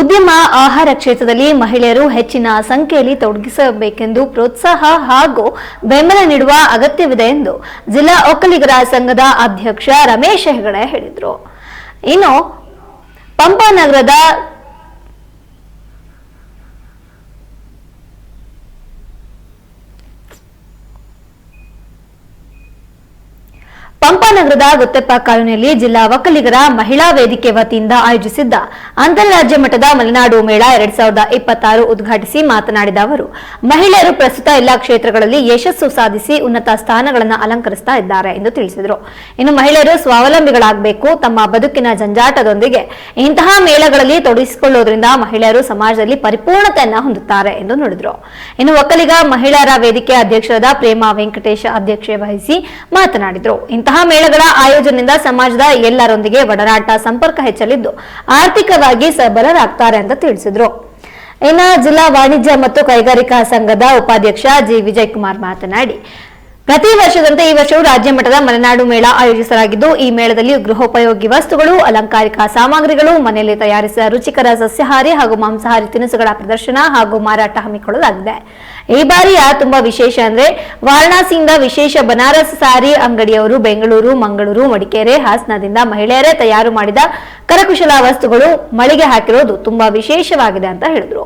ಉದ್ಯಮ ಆಹಾರ ಕ್ಷೇತ್ರದಲ್ಲಿ ಮಹಿಳೆಯರು ಹೆಚ್ಚಿನ ಸಂಖ್ಯೆಯಲ್ಲಿ ತೊಡಗಿಸಬೇಕೆಂದು ಪ್ರೋತ್ಸಾಹ ಹಾಗೂ ಬೆಂಬಲ ನೀಡುವ ಅಗತ್ಯವಿದೆ ಎಂದು ಜಿಲ್ಲಾ ಒಕ್ಕಲಿಗರ ಸಂಘದ ಅಧ್ಯಕ್ಷ ರಮೇಶ್ ಹೆಗಡೆ ಹೇಳಿದರು. ಇನ್ನು ಪಂಪಾನಗರದ ಪಂಪಾನಗರದ ಗುತ್ತೆಪ್ಪ ಕಾಲೋನಿಯಲ್ಲಿ ಜಿಲ್ಲಾ ಒಕ್ಕಲಿಗರ ಮಹಿಳಾ ವೇದಿಕೆ ವತಿಯಿಂದ ಆಯೋಜಿಸಿದ್ದ ಅಂತಾರಾಜ್ಯ ಮಟ್ಟದ ಮಲೆನಾಡು ಮೇಳ ಎರಡ್ ಸಾವಿರದ ಇಪ್ಪತ್ತಾರು ಉದ್ಘಾಟಿಸಿ ಮಾತನಾಡಿದ ಅವರು, ಮಹಿಳೆಯರು ಪ್ರಸ್ತುತ ಎಲ್ಲಾ ಕ್ಷೇತ್ರಗಳಲ್ಲಿ ಯಶಸ್ಸು ಸಾಧಿಸಿ ಉನ್ನತ ಸ್ಥಾನಗಳನ್ನು ಅಲಂಕರಿಸ್ತಾ ಇದ್ದಾರೆ ಎಂದು ತಿಳಿಸಿದರು. ಇನ್ನು ಮಹಿಳೆಯರು ಸ್ವಾವಲಂಬಿಗಳಾಗಬೇಕು, ತಮ್ಮ ಬದುಕಿನ ಜಂಜಾಟದೊಂದಿಗೆ ಇಂತಹ ಮೇಳಗಳಲ್ಲಿ ತೊಡಗಿಸಿಕೊಳ್ಳುವುದರಿಂದ ಮಹಿಳೆಯರು ಸಮಾಜದಲ್ಲಿ ಪರಿಪೂರ್ಣತೆಯನ್ನ ಹೊಂದುತ್ತಾರೆ ಎಂದು ನುಡಿದರು. ಇನ್ನು ಒಕ್ಕಲಿಗ ಮಹಿಳೆಯರ ವೇದಿಕೆ ಅಧ್ಯಕ್ಷರಾದ ಪ್ರೇಮಾ ವೆಂಕಟೇಶ ಅಧ್ಯಕ್ಷತೆ ವಹಿಸಿ ಮಾತನಾಡಿದರು. ಇಂತಹ ಮೇಳಗಳ ಆಯೋಜನೆಯಿಂದ ಸಮಾಜದ ಎಲ್ಲರೊಂದಿಗೆ ಒಡನಾಟ ಸಂಪರ್ಕ ಹೆಚ್ಚಲಿದ್ದು, ಆರ್ಥಿಕವಾಗಿ ಸಬಲರಾಗ್ತಾರೆ ಅಂತ ತಿಳಿಸಿದ್ರು. ಇನ್ನು ಜಿಲ್ಲಾ ವಾಣಿಜ್ಯ ಮತ್ತು ಕೈಗಾರಿಕಾ ಸಂಘದ ಉಪಾಧ್ಯಕ್ಷ ಜಿ. ವಿಜಯ್ ಕುಮಾರ್ ಮಾತನಾಡಿ ಪ್ರತಿ ವರ್ಷದಂತೆ ಈ ವರ್ಷವೂ ರಾಜ್ಯ ಮಟ್ಟದ ಮಲೆನಾಡು ಮೇಳ ಆಯೋಜಿಸಲಾಗಿದ್ದು, ಈ ಮೇಳದಲ್ಲಿ ಗೃಹೋಪಯೋಗಿ ವಸ್ತುಗಳು, ಅಲಂಕಾರಿಕ ಸಾಮಗ್ರಿಗಳು, ಮನೆಯಲ್ಲಿ ತಯಾರಿಸಿದ ರುಚಿಕರ ಸಸ್ಯಹಾರಿ ಹಾಗೂ ಮಾಂಸಾಹಾರಿ ತಿನಿಸುಗಳ ಪ್ರದರ್ಶನ ಹಾಗೂ ಮಾರಾಟ ಹಮ್ಮಿಕೊಳ್ಳಲಾಗಿದೆ. ಈ ಬಾರಿಯ ತುಂಬಾ ವಿಶೇಷ ಅಂದ್ರೆ, ವಾರಣಾಸಿಯಿಂದ ವಿಶೇಷ ಬನಾರಸ್ ಸಾರಿ ಅಂಗಡಿಯವರು ಬೆಂಗಳೂರು, ಮಂಗಳೂರು, ಮಡಿಕೇರಿ, ಹಾಸನದಿಂದ ಮಹಿಳೆಯರೇ ತಯಾರು ಮಾಡಿದ ಕರಕುಶಲ ವಸ್ತುಗಳು ಮಳಿಗೆ ಹಾಕಿರೋದು ತುಂಬಾ ವಿಶೇಷವಾಗಿದೆ ಅಂತ ಹೇಳಿದ್ರು.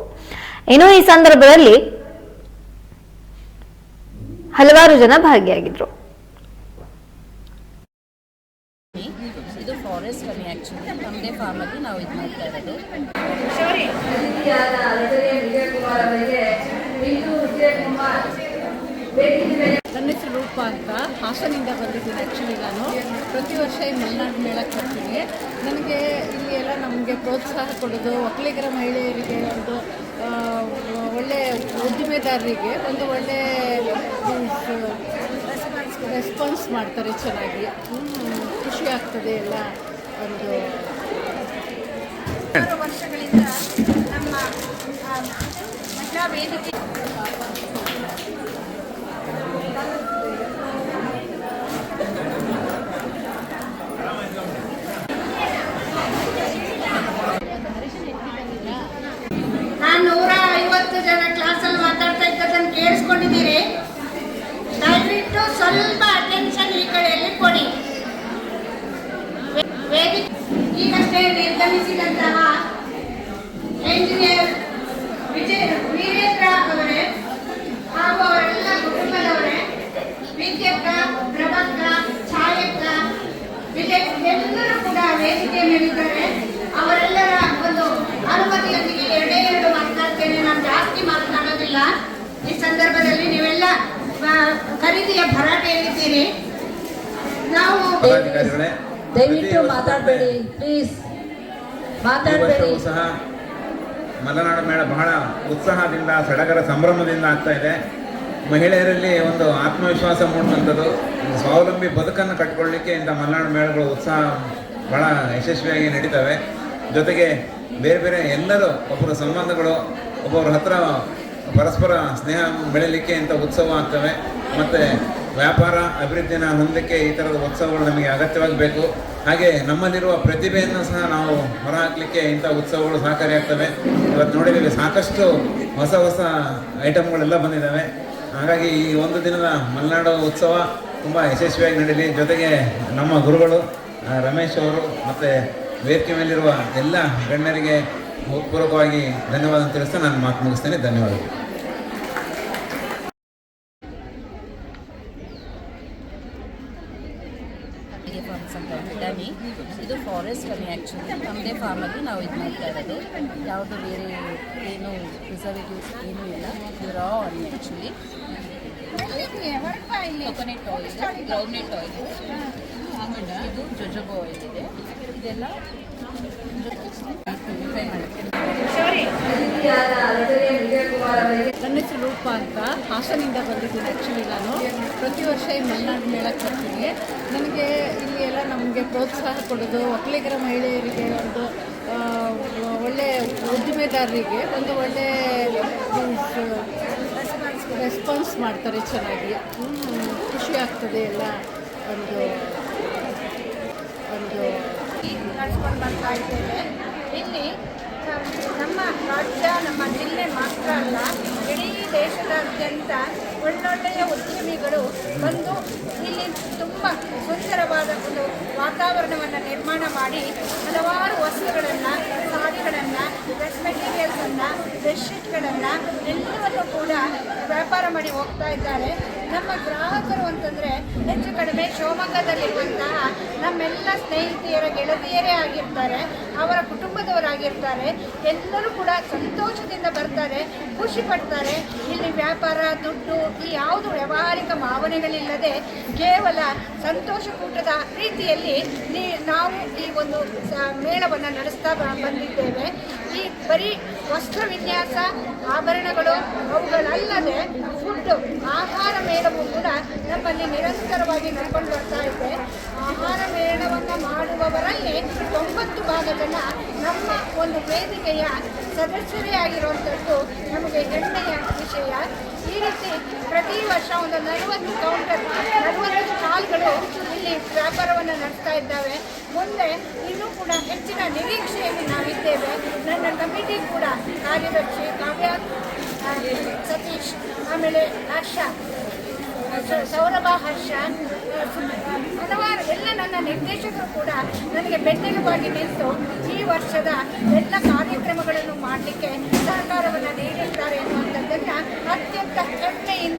ಇನ್ನು ಈ ಸಂದರ್ಭದಲ್ಲಿ ಹಲವಾರು ಜನ ಭಾಗಿಯಾಗಿದ್ರು. ಇದು ಫಾರೆಸ್ಟ್ ಮನಿ ಆ್ಯಕ್ಚುಲಿ ನಮ್ಮದೇ ಫಾರ್ಮಲ್ಲಿ ನಾವು ಇದು ಮಾಡ್ತಾ ಇರೋದು. ನನ್ನ ಹೆಸರು ರೂಪ ಅಂತ. ಹಾಸನಿಂದ ಬಂದಿದ್ದೀನಿ ಆ್ಯಕ್ಚುಲಿ ನಾನು. ಪ್ರತಿ ವರ್ಷ ಈ ಮಲೆನಾಡು ಮೇಳಕ್ಕೆ ಬರ್ತೀನಿ. ನನಗೆ ಇಲ್ಲಿ ಎಲ್ಲ ನಮಗೆ ಪ್ರೋತ್ಸಾಹ ಕೊಡೋದು ಒಕ್ಕಲಿಗರ ಮಹಿಳೆಯರಿಗೆ ಒಂದು ಒಳ್ಳೆ ಉದ್ದಿಮೆದಾರರಿಗೆ ಒಂದು ಒಳ್ಳೆ ರೆಸ್ಪಾನ್ಸ್ ಮಾಡ್ತಾರೆ ಚೆನ್ನಾಗಿ. ಖುಷಿ ಆಗ್ತದೆ ಎಲ್ಲ ಒಂದು. ವರ್ಷಗಳಿಂದ ನಮ್ಮ ಮಹಿಳಾ ವೇದಿಕೆ ನಾನು ನೂರ ಐವತ್ತು ಜನ ಕ್ಲಾಸಲ್ಲಿ ಮಾತಾಡ್ತಾ ಇದ್ದದನ್ನು ಕೇಳಿಸ್ಕೊಂಡಿದ್ದೀರಿ ದಯವಿಟ್ಟು ಸ್ವಲ್ಪ ಅಟೆನ್ಷನ್ ಈ ಕಡೆಯಲ್ಲಿ ಕೊಡಿ ವೇ- ವೇದಿಕೆ ಈಗಷ್ಟೇ ನಿರ್ಗಮಿಸಿದಂತಹ ಎಂಜಿನಿಯರ್ ವಿಜಯ ವೀರೇಂದ್ರ ಅವರೇ ಹಾಗೂ ಅವರೆಲ್ಲ ಕುಟುಂಬದವರೇ ವಿದ್ಯಕ್ಕ ಪ್ರಭಕ್ಕ ಛಾಯಕ್ಕ ವಿಜಯ್ ಎಲ್ಲರೂ ಕೂಡ ವೇದಿಕೆ ಮೇಲಿದ್ದಾರೆ ಅವರೆಲ್ಲರ ಒಂದು ಅನುಮತಿಯೊಂದಿಗೆ ಎರಡೇ ಎರಡು ಮಾತನಾಡ್ತೇನೆ ನಾನು ಜಾಸ್ತಿ ಮಾತನಾಡೋದಿಲ್ಲ ಈ ಸಂದರ್ಭದಲ್ಲಿ ನೀವೆಲ್ಲ ಆ, ಖರೀದಿಯ ಭರಾಟೆಯಲ್ಲಿದ್ದೀರಿ ನಾವು ಪದಾಧಿಕಾರಿಗಳೇ ದಯವಿಟ್ಟು ಮಾತಾಡಬೇಡಿ ಪ್ಲೀಸ್ ಮಾತಾಡಬೇಡಿ. ಸಹ ಮಲೆನಾಡು ಮೇಳ ಬಹಳ ಉತ್ಸಾಹದಿಂದ ಸಡಗರ ಸಂಭ್ರಮದಿಂದ ಆಗ್ತಾ ಇದೆ. ಮಹಿಳೆಯರಲ್ಲಿ ಒಂದು ಆತ್ಮವಿಶ್ವಾಸ ಮೂಡುವಂಥದ್ದು ಸ್ವಾವಲಂಬಿ ಬದುಕನ್ನು ಕಟ್ಕೊಳ್ಳಿಕ್ಕೆ ಇಂಥ ಮಲೆನಾಡು ಮೇಳಗಳು ಉತ್ಸಾಹ ಬಹಳ ಯಶಸ್ವಿಯಾಗಿ ನಡೀತವೆ. ಜೊತೆಗೆ ಬೇರೆ ಬೇರೆ ಎಲ್ಲರೂ ಒಬ್ಬರ ಸಂಬಂಧಗಳು ಒಬ್ಬರ ಹತ್ರ ಪರಸ್ಪರ ಸ್ನೇಹ ಬೆಳೀಲಿಕ್ಕೆ ಇಂಥ ಉತ್ಸವ ಆಗ್ತವೆ. ಮತ್ತು ವ್ಯಾಪಾರ, ಅಭಿವೃದ್ಧಿನ ಹೊಂದಕ್ಕೆ ಈ ಥರದ ಉತ್ಸವಗಳು ನಮಗೆ ಅಗತ್ಯವಾಗಿ ಬೇಕು ಹಾಗೆ ನಮ್ಮಲ್ಲಿರುವ ಪ್ರತಿಭೆಯನ್ನು ಸಹ ನಾವು ಹೊರಹಾಕಲಿಕ್ಕೆ ಇಂಥ ಉತ್ಸವಗಳು ಸಹಕಾರಿಯಾಗ್ತವೆ. ಇವತ್ತು ನೋಡಿದ್ದೀವಿ ಸಾಕಷ್ಟು ಹೊಸ ಹೊಸ ಐಟಮ್ಗಳೆಲ್ಲ ಬಂದಿದ್ದಾವೆ. ಹಾಗಾಗಿ ಈ ಒಂದು ದಿನದ ಮಲೆನಾಡು ಉತ್ಸವ ತುಂಬ ಯಶಸ್ವಿಯಾಗಿ ನಡೀಲಿ. ಜೊತೆಗೆ ನಮ್ಮ ಗುರುಗಳು ರಮೇಶ್ ಅವರು ಮತ್ತು ವೇದಿಕೆ ಮೇಲಿರುವ ಎಲ್ಲ ಗಣ್ಯರಿಗೆ ಪೂರ್ವಕವಾಗಿ ಧನ್ಯವಾದ ತಿಳಿಸ್ತಾ ನಾನು ಮಾತು ಮುಗಿಸ್ತೇನೆ. ಧನ್ಯವಾದಗಳು. ಅಲ್ಲಿಗೆ ಫಾರ್ಮ್ಸ್ ಅಂತ ಡಮಿ ಇದು ಫಾರೆಸ್ಟ್ ಡಮಿ ಆ್ಯಕ್ಚುಲಿ ನಮ್ಮದೇ ಫಾರ್ಮಲ್ಲಿ ನಾವು ಇದು ಮಾಡ್ತಾ ಇರೋದು. ಯಾವುದು ಬೇರೆ ಏನು ಪ್ರಿಸರ್ವೇಟಿವ್ಸ್ ಏನೂ ಇಲ್ಲ. ಇದು raw oil actually coconut oil groundnut oil ಇದು ಜೊಜೊಬೊ ಆಯಿಲ್ ಇದೆ. ಇದೆಲ್ಲ ಫ್ರೈ ನನ್ನ ಹೆಸರು ರೂಪ ಅಂತ ಹಾಸನಿಂದ ಬಂದಿದ್ದೀನಿ ಆ್ಯಕ್ಚುಲಿ ನಾನು. ಪ್ರತಿ ವರ್ಷ ಈ ಮಲೆನಾಡು ಮೇಳಕ್ಕೆ ಬರ್ತೀನಿ. ನನಗೆ ಇಲ್ಲಿ ಎಲ್ಲ ನಮಗೆ ಪ್ರೋತ್ಸಾಹ ಕೊಡೋದು, ಒಕ್ಕಲಿಗರ ಮಹಿಳೆಯರಿಗೆ ಒಂದು ಒಳ್ಳೆ ಉದ್ದಿಮೆದಾರರಿಗೆ ಒಂದು ಒಳ್ಳೆ ರೆಸ್ಪಾನ್ಸ್ ಮಾಡ್ತಾರೆ ಚೆನ್ನಾಗಿ. ಖುಷಿ ಆಗ್ತದೆ ಎಲ್ಲ ಒಂದು ಒಂದು. ಬರ್ತಾ ಇದ್ದೇವೆ ಇಲ್ಲಿ ನಮ್ಮ ರಾಜ್ಯ, ನಮ್ಮ ಜಿಲ್ಲೆ ಮಾತ್ರ ಅಲ್ಲ, ಇಡೀ ದೇಶದಾದ್ಯಂತ ಒಳ್ಳೊಳ್ಳೆಯ ಉದ್ಯಮಿಗಳು ಬಂದು ಇಲ್ಲಿ ತುಂಬ ಸುಂದರವಾದ ಒಂದು ವಾತಾವರಣವನ್ನು ನಿರ್ಮಾಣ ಮಾಡಿ ಹಲವಾರು ವಸ್ತುಗಳನ್ನು, ಸಾರಿಗಳನ್ನು ಡ್ರೆಸ್ ಮೆಟೀರಿಯಲ್ಸನ್ನು ಬೆಡ್ಶೀಟ್ಗಳನ್ನು ಎಲ್ಲವನ್ನು ಕೂಡ ವ್ಯಾಪಾರ ಮಾಡಿ ಹೋಗ್ತಾ ಇದ್ದಾರೆ. ನಮ್ಮ ಗ್ರಾಹಕರು ಅಂತಂದರೆ ಹೆಚ್ಚು ಕಡಿಮೆ ಶಿವಮೊಗ್ಗದಲ್ಲಿರುವಂತಹ ನಮ್ಮೆಲ್ಲ ಸ್ನೇಹಿತೆಯರ, ಗೆಳತಿಯರೇ ಆಗಿರ್ತಾರೆ, ಅವರ ಕುಟುಂಬದವರಾಗಿರ್ತಾರೆ ಎಲ್ಲರೂ ಕೂಡ ಸಂತೋಷದಿಂದ ಬರ್ತಾರೆ, ಖುಷಿ ಪಡ್ತಾರೆ. ಇಲ್ಲಿ ವ್ಯಾಪಾರ, ದುಡ್ಡು, ಈ ಯಾವುದು ವ್ಯವಹಾರಿಕ ಭಾವನೆಗಳಿಲ್ಲದೆ ಕೇವಲ ಸಂತೋಷ ಕೂಟದ ರೀತಿಯಲ್ಲಿ ನಾವು ಈ ಒಂದು ಮೇಳವನ್ನು ನಡೆಸ್ತಾ ಬಂದಿದ್ದೇವೆ. ಈ ಬರೀ ವಸ್ತ್ರ ವಿನ್ಯಾಸ ಆಭರಣಗಳು ಅವುಗಳಲ್ಲದೆ ಫುಡ್ ಆಹಾರ ಮೇಳವು ಕೂಡ ನಮ್ಮಲ್ಲಿ ನಿರಂತರವಾಗಿ ನಡ್ಕೊಂಡು ಬರ್ತಾ ಇದೆ ಆಹಾರ ಮೇಳವನ್ನು ಮಾಡುವವರಲ್ಲಿ ತೊಂಬತ್ತು ಭಾಗ ನಮ್ಮ ಒಂದು ವೇದಿಕೆಯ ಸದಸ್ಯರೇ ಆಗಿರುವಂಥದ್ದು ನಮಗೆ ಹೆಮ್ಮೆಯ ವಿಷಯ. ಈ ರೀತಿ ಪ್ರತಿ ವರ್ಷ ಒಂದು ನಲವತ್ತು ಕೌಂಟರ್ ನಲವತ್ತು ಸ್ಟಾಲ್ಗಳು ಇಲ್ಲಿ ವ್ಯಾಪಾರವನ್ನು ನಡೆಸ್ತಾ ಇದ್ದಾವೆ. ಮುಂದೆ ಇನ್ನೂ ಕೂಡ ಹೆಚ್ಚಿನ ನಿರೀಕ್ಷೆಯಲ್ಲಿ ನಾವಿದ್ದೇವೆ. ನನ್ನ ಕಮಿಟಿ ಕೂಡ ಕಾರ್ಯದರ್ಶಿ ಕಾವ್ಯ ಸತೀಶ್, ಆಮೇಲೆ ಸ- ಸೌರಭ ಹರ್ಷ ಹಲವಾರು ಎಲ್ಲ ನನ್ನ ನಿರ್ದೇಶಕರು ಕೂಡ ನನಗೆ ಬೆನ್ನೆಲುಬಾಗಿ ನಿಂತು ಈ ವರ್ಷದ ಎಲ್ಲ ಕಾರ್ಯಕ್ರಮಗಳನ್ನು ಮಾಡಲಿಕ್ಕೆ ಸಹಕಾರವನ್ನು ನೀಡಿದ್ದಾರೆ ಎನ್ನುವಂಥದ್ದನ್ನು ಅತ್ಯಂತ ಹೆಮ್ಮೆಯಿಂದ